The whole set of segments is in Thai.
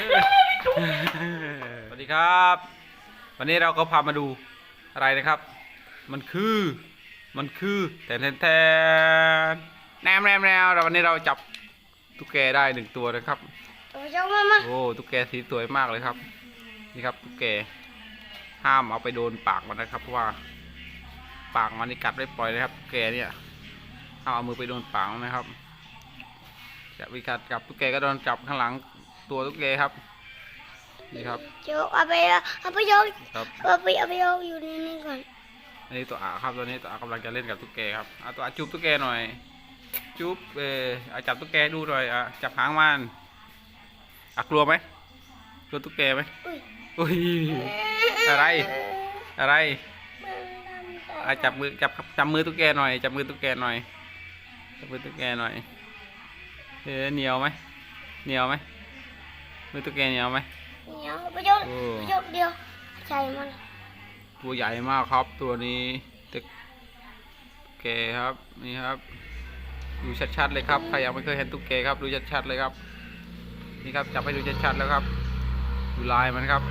สวัสดีครับ วันนี้เราก็พามาดูอะไรนะครับ มันคือมันคือแทนแทนแทนแนมแนมแนวเราวันนี้เราจับตุ๊กแกได้หนึ่งตัวนะครับตัวเจ้ามามาโอ้ตุ๊กแกสีสวยมากเลยครับ นี่ครับตุ๊กแกห้ามเอาไปโดนปากมันนะครับเพราะว่าปากมันนี่กัดไม่ปล่อยนะครับตุ๊กแกเนี่ยห้ามเอามือไปโดนปากมันนะครับจะวิกัดกับตุ๊กแกก็โดนจับข้างหลัง ตัวตุ๊กแกครับ นี่ครับเจ้าเอาไปเอาไปโยกครับเอาไปเอาไปโยกอยู่นี่นี่ก่อน อันนี้ตัวอาครับตัวนี้ตัวอากำลังจะเล่นกับตุ๊กแกครับเอาตัวอาจุ๊บตุ๊กแกหน่อยจุ๊บเออเอาจับตุ๊กแกดูหน่อยอะจับหางมันอะกลัวไหมกลัวตุ๊กแกไหมอุ้ยอุ้ยอะไร อะไรอะจับมือจับจับมือตุ๊กแกหน่อยจับมือตุ๊กแกหน่อยจับมือตุ๊กแกหน่อยเออเหนียวไหมเหนียวไหม มือตุ๊กแกเหนียวไหมเหนียวเอาไปโยกโอ้ไปโยกเดียวใจมัน ตัวใหญ่มากครับตัวนี้ตึกตุ๊กแกครับนี่ครับดูชัดๆเลยครับใครยังไม่เคยเห็นตุ๊กแกครับดูชัดๆเลยครับ นี่ครับจับให้ดูชัดๆแล้วครับดูลายมันครับ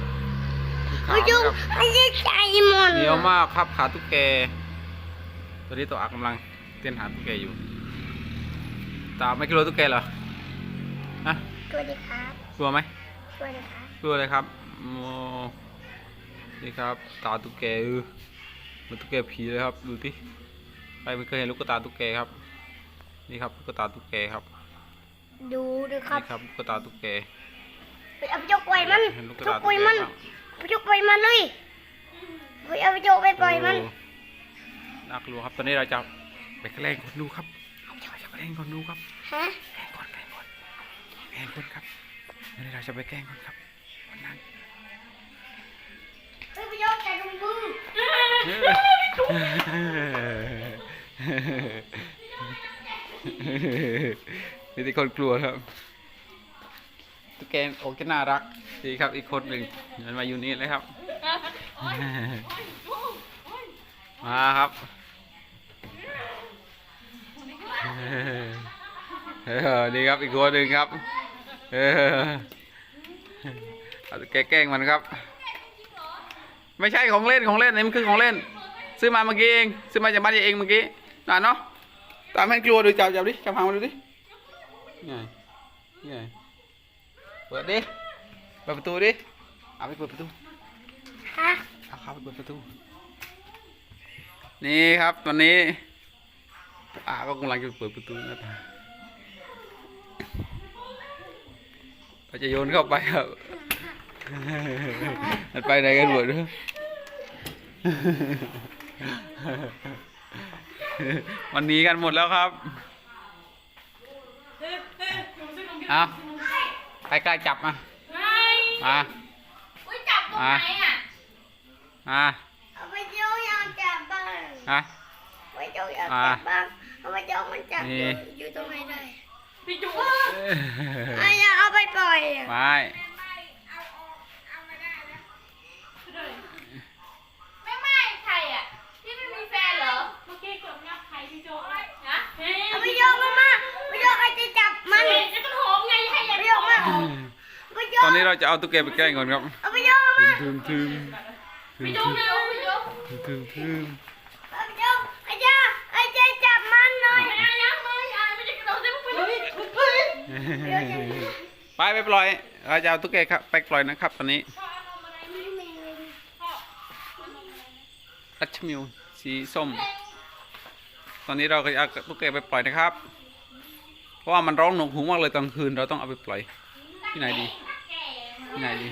ดูขาไปมันโยกครับให้ใจมันเหนียวมากครับขาตุ๊กแก ตัวนี้ตัวอากำลังเต้นหาตุ๊กแกอยู่ ตาไม่กลัวตุ๊กแกเหรอฮะสวัสดีครับกลัวไหม สวัสดีครับกลัวเลยครับโอ้นี่ครับ ตาตุ๊กแกเออเหมันตุ๊กแกผีเลยครับ ดูที่ใครไม่เคยเห็นลูกตาตุ๊กแกครับ นี่ครับลูกตาตุ๊กแกครับ ดูดูครับนี่ครับลูกตาตุ๊กแกไปเอาไปโยกปล่อยมันเห็นลูกโยตากปล่ตุ๊อยกแกมันครับไปโยกปล่อยมันเลยไปเอาไปโยกไปปล่อยมันโน่ากลัวครับ ตอนนี้เราจะไปแกล้งคนดูครับเราจะไปแกล้งคนดูครับฮะแกล้งคนแกล้งคนแกล้งคนครับ ตอนนี้เราจะไปแกล้งคนครับวันนั้นไปไปโยกแต่ตรงมือนี่ที่คนกลัวครับตุ๊กแกโอ้ก็น่ารักดีครับอีกคนหนึ่งมันมาอยู่นี่เลยครับ มาครับเออนี่ครับอีกคนหนึ่งครับ เออ เอาตุ๊กแกแกล้งมันครับ ไม่ใช่ของเล่นของเล่นนี่มันคือของเล่น ซื้อมาเมื่อกี้เอง ซื้อมาจากบ้านยายเองเมื่อกี้นานเนาะตามให้กลัวดูจับจับดิจับหางมาดูดินี่ไงนี่ไงเปิดดิเปิดประตูดิเอาไปเปิดประตูฮะเอาเข้าไปเปิดประตู นี่ครับตอนนี้อาก็กำลังจะเปิดประตูนะ เราจะโยนเข้าไปครับ มันไปไหนกันหมดเนี่ยมันหนีกันหมดแล้วครับเอาใครกล้าจับมามาอุ้ยจับตรงไหนอะมาเอาไปโยกยังจับบ้างมาเอาไปโยกยังจับบ้างเอาไปโยกมันจับอยู่นี่อยู่ตรงไหนได้พี่จูไอ้ยาเอา ไปปล่อยอะไม่ไม่ไม่ใครอะพี่ไม่มีแฟนเหรอเมื่อกี้กดงับใครพี่โจนะเฮ้ยเอาไปโยกมามาไปโยกไอ้จะจับมันจะต้นหอมไงให้เอายัไปงโยกมาเอาไปโยตกอนนี้เราจะเอาตุ๊กแกไปแกล้งก่อนครับเอาไปโยกมาทึมทึมทึมพี่ทึจูมพี่จูพี่จูทึมทึมเอาไปโยกไอ้จ้าไอ้จะจับมันหน่อยไม่ได้ยังไม่อะไม่ได้กระโดดได้ปุ๊บไปเลย ไปไปปล่อยเราจะเอาตุ๊กแกครับไปปล่อยนะครับตอนนี้รัชมิวสีส้ม ตอนนี้เราก็จะเอาตุ๊กแกไปปล่อยนะครับ เพราะว่ามันร้องหนวกหูมากเลยตอนคืนเราต้องเอาไปปล่อย ที่ไหนดี ที่ไหนดี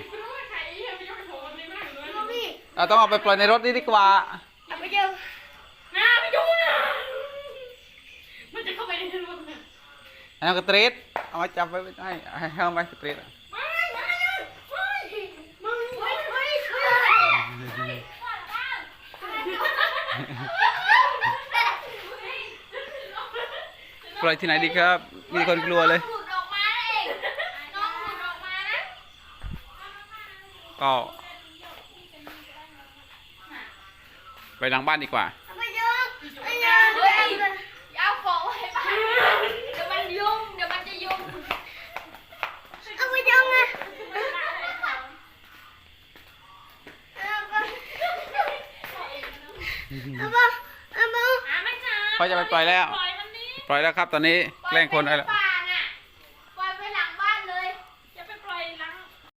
เราต้องเอาไปปล่อยในรถนี่ดีกว่า เอาไปโยก นะพี่จูนะมันจะเข้าไปในรถเนี่ย เอากระเตรดเอามาจับไว้ไม่ได้ให้เอาไปกระเตรดอะไม่ไม่ไม่มึงไม่ไม่ไม่ปล่อยที่ไหนดีครับ มีคนกลัวเลยออกมาเลยน้องหลุดออกมานะก็ไปหลังบ้านดีกว่า ไปโยกไอ้ยาเฮ้ยอยาเอาของไว้บ้านเดี๋ยวมันยุ่งเดี๋ยวมันจะยุ่ง เอาไปโยกนะ ไเอาบ้าเอาบ้า อะไม่จับ พ่อจะไปปล่อยแล้วปล่อยมันดิปล่อยแล้วครับ ตอนนี้แกล้งคนได้แล้วป